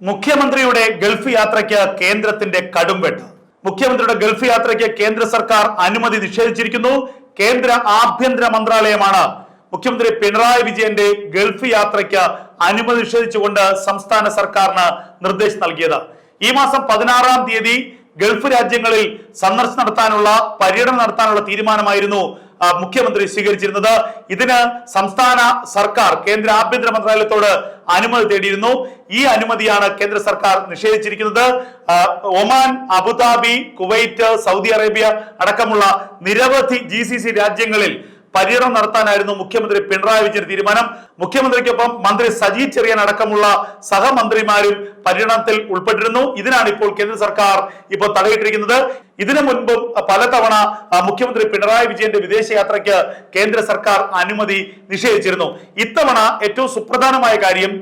മുഖ്യമന്ത്രിയുടെ ഗൾഫ് യാത്രയ്ക്ക് കേന്ദ്രത്തിന്റെ കടുംവെട്ട്. മുഖ്യമന്ത്രിയുടെ ഗൾഫ് യാത്രയ്ക്ക് കേന്ദ്ര സർക്കാർ അനുമതി നിഷേധിച്ചിരിക്കുന്നു. കേന്ദ്ര ആഭ്യന്തര മന്ത്രാലയമാണ് മുഖ്യമന്ത്രി പിണറായി വിജയന്റെ ഗൾഫ് യാത്രയ്ക്ക് അനുമതി നിഷേധിച്ചുകൊണ്ട് സംസ്ഥാന സർക്കാരിന് നിർദ്ദേശം നൽകിയത്. ഈ മാസം പതിനാറാം തീയതി ഗൾഫ് രാജ്യങ്ങളിൽ സന്ദർശനം നടത്താനുള്ള പര്യടനം നടത്താനുള്ള തീരുമാനമായിരുന്നു മുഖ്യമന്ത്രി സ്വീകരിച്ചിരുന്നത്. ഇതിന് സംസ്ഥാന സർക്കാർ കേന്ദ്ര ആഭ്യന്തര മന്ത്രാലയത്തോട് അനുമതി തേടിയിരുന്നു. ഈ അനുമതിയാണ് കേന്ദ്ര സർക്കാർ നിഷേധിച്ചിരിക്കുന്നത്. Oman Abu Dhabi Kuwait Saudi Arabia അടക്കമുള്ള നിരവധി ജി രാജ്യങ്ങളിൽ പര്യടനം നടത്താനായിരുന്നു മുഖ്യമന്ത്രി പിണറായി വിജയൻ തീരുമാനം. മുഖ്യമന്ത്രിക്കൊപ്പം മന്ത്രി സജി ചെറിയൻ അടക്കമുള്ള സഹമന്ത്രിമാരും പര്യടനത്തിൽ ഉൾപ്പെട്ടിരുന്നു. ഇതിനാണ് ഇപ്പോൾ കേന്ദ്ര സർക്കാർ ഇപ്പോൾ തടയിട്ടിരിക്കുന്നത് ഇതിനു മുൻപും പലതവണ മുഖ്യമന്ത്രി പിണറായി വിജയന്റെ വിദേശയാത്രയ്ക്ക് കേന്ദ്ര സർക്കാർ അനുമതി നിഷേധിച്ചിരുന്നു. ഇത്തവണ ഏറ്റവും സുപ്രധാനമായ കാര്യം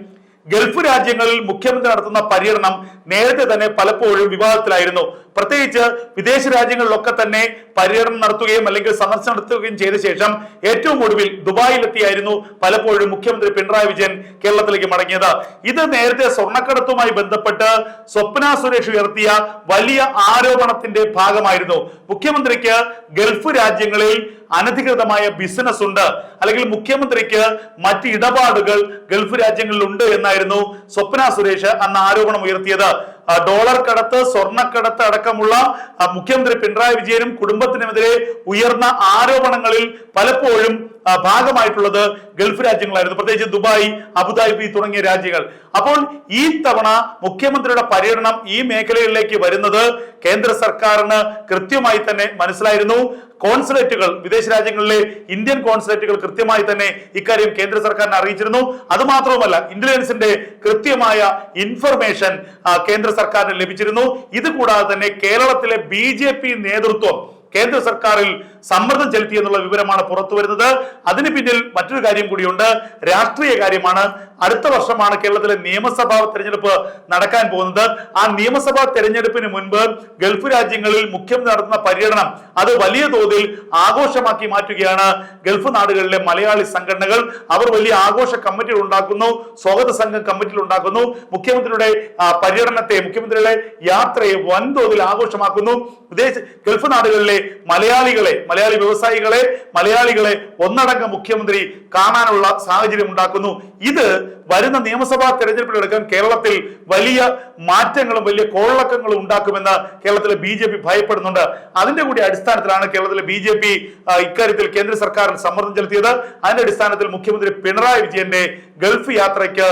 ഗൾഫ് രാജ്യങ്ങളിൽ മുഖ്യമന്ത്രി നടത്തുന്ന പര്യടനം നേരത്തെ തന്നെ പലപ്പോഴും വിവാദത്തിലായിരുന്നു. പ്രത്യേകിച്ച് വിദേശ രാജ്യങ്ങളിലൊക്കെ തന്നെ പര്യടനം നടത്തുകയും അല്ലെങ്കിൽ സന്ദർശനം നടത്തുകയും ചെയ്ത ശേഷം ഏറ്റവും ഒടുവിൽ ദുബായിലെത്തിയായിരുന്നു പലപ്പോഴും മുഖ്യമന്ത്രി പിണറായി വിജയൻ കേരളത്തിലേക്ക് മടങ്ങിയത്. ഇത് നേരത്തെ സ്വർണക്കടത്തുമായി ബന്ധപ്പെട്ട് സ്വപ്ന സുരേഷ് ഉയർത്തിയ വലിയ ആരോപണത്തിന്റെ ഭാഗമായിരുന്നു. മുഖ്യമന്ത്രിക്ക് ഗൾഫ് രാജ്യങ്ങളിൽ അനധികൃതമായ ബിസിനസ് ഉണ്ട്. അല്ലെങ്കിൽ മുഖ്യമന്ത്രിക്ക് മറ്റ് ഇടപാടുകൾ ഗൾഫ് രാജ്യങ്ങളിൽ ഉണ്ട് എന്നായിരുന്നു സ്വപ്ന സുരേഷ് അന്ന് ആരോപണം ഉയർത്തിയത്. ഡോളർ കടത്ത് സ്വർണക്കടത്ത് അടക്കമുള്ള മുഖ്യമന്ത്രി പിണറായി വിജയനും കുടുംബത്തിനുമെതിരെ ഉയർന്ന ആരോപണങ്ങളിൽ പലപ്പോഴും ഭാഗമായിട്ടുള്ളത് ഗൾഫ് രാജ്യങ്ങളായിരുന്നു. പ്രത്യേകിച്ച് ദുബായ് അബുദാബി തുടങ്ങിയ രാജ്യങ്ങൾ. അപ്പോൾ ഈ തവണ മുഖ്യമന്ത്രിയുടെ പര്യടനം ഈ മേഖലകളിലേക്ക് വരുന്നത് കേന്ദ്ര സർക്കാരിന് കൃത്യമായി തന്നെ മനസ്സിലായിരുന്നു. കോൺസുലേറ്റുകൾ വിദേശ രാജ്യങ്ങളിലെ ഇന്ത്യൻ കോൺസുലേറ്റുകൾ കൃത്യമായി തന്നെ ഇക്കാര്യം കേന്ദ്ര സർക്കാരിനെ അറിയിച്ചിരുന്നു. അതുമാത്രവുമല്ല ഇന്റലിജൻസിന്റെ കൃത്യമായ ഇൻഫർമേഷൻ കേന്ദ്ര സർക്കാരിന് ലഭിച്ചിരുന്നു. ഇത് കൂടാതെ തന്നെ കേരളത്തിലെ ബി നേതൃത്വം കേന്ദ്ര സർക്കാരിൽ സമ്മർദ്ദം ചെലുത്തി എന്നുള്ള വിവരമാണ് പുറത്തു വരുന്നത്. അതിന് പിന്നിൽ മറ്റൊരു കാര്യം കൂടിയുണ്ട്. രാഷ്ട്രീയ കാര്യമാണ്. അടുത്ത വർഷമാണ് കേരളത്തിലെ നിയമസഭാ തെരഞ്ഞെടുപ്പ് നടക്കാൻ പോകുന്നത്. ആ നിയമസഭാ തെരഞ്ഞെടുപ്പിന് മുൻപ് ഗൾഫ് രാജ്യങ്ങളിൽ മുഖ്യം നടത്തുന്ന പര്യടനം അത് വലിയ തോതിൽ ആഘോഷമാക്കി മാറ്റുകയാണ് ഗൾഫ് നാടുകളിലെ മലയാളി സംഘടനകൾ. അവർ വലിയ ആഘോഷ കമ്മിറ്റികൾ ഉണ്ടാക്കുന്നു സ്വാഗത സംഘം കമ്മിറ്റികൾ ഉണ്ടാക്കുന്നു. മുഖ്യമന്ത്രിയുടെ പര്യടനത്തെ മുഖ്യമന്ത്രിയുടെ യാത്രയെ വൻതോതിൽ ആഘോഷമാക്കുന്നു. ഗൾഫ് നാടുകളിലെ മലയാളികളെ മലയാളി വ്യവസായികളെ മലയാളികളെ ഒന്നടങ്കം മുഖ്യമന്ത്രി കാണാനുള്ള സാഹചര്യം ഉണ്ടാക്കുന്നു. ഇത് വരുന്ന നിയമസഭാ തെരഞ്ഞെടുപ്പിലടക്കം കേരളത്തിൽ വലിയ മാറ്റങ്ങളും വലിയ കോളക്കങ്ങളും ഉണ്ടാക്കുമെന്ന് കേരളത്തിലെ ബി ജെ പി ഭയപ്പെടുന്നുണ്ട്. അതിന്റെ കൂടി അടിസ്ഥാനത്തിലാണ് കേരളത്തിലെ ബി ജെ പി ഇക്കാര്യത്തിൽ കേന്ദ്ര സർക്കാരിൽ സമ്മർദ്ദം ചെലുത്തിയത്. അതിന്റെ അടിസ്ഥാനത്തിൽ മുഖ്യമന്ത്രി പിണറായി വിജയന്റെ ഗൾഫ് യാത്രയ്ക്ക്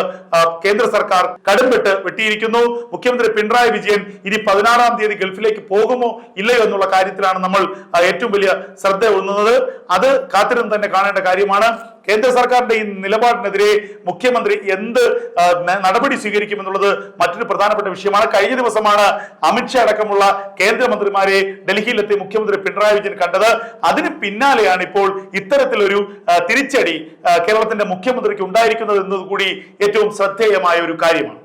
കേന്ദ്ര സർക്കാർ കടുംപെട്ട് വെട്ടിയിരിക്കുന്നു. മുഖ്യമന്ത്രി പിണറായി വിജയൻ ഇനി പതിനാറാം തീയതി ഗൾഫിലേക്ക് പോകുമോ ഇല്ലയോ എന്നുള്ള കാര്യത്തിലാണ് നമ്മൾ ഏറ്റവും വലിയ ശ്രദ്ധ ഉന്നത് അത് കാത്തിരുന്ന് തന്നെ കാണേണ്ട കാര്യമാണ്. കേന്ദ്ര സർക്കാരിന്റെ ഈ നിലപാടിനെതിരെ മുഖ്യമന്ത്രി എന്ത് നടപടി സ്വീകരിക്കും നടപടി സ്വീകരിക്കുമെന്നുള്ളത് മറ്റൊരു പ്രധാനപ്പെട്ട വിഷയമാണ്. കഴിഞ്ഞ ദിവസമാണ് അമിത്ഷാ അടക്കമുള്ള കേന്ദ്രമന്ത്രിമാരെ ഡൽഹിയിലെത്തി മുഖ്യമന്ത്രി പിണറായി വിജയൻ കണ്ടത്. അതിന് പിന്നാലെയാണ് ഇപ്പോൾ ഇത്തരത്തിലൊരു തിരിച്ചടി കേരളത്തിന്റെ മുഖ്യമന്ത്രിക്ക് ഉണ്ടായിരിക്കുന്നത് എന്നതുകൂടി ഏറ്റവും ശ്രദ്ധേയമായ ഒരു കാര്യമാണ്.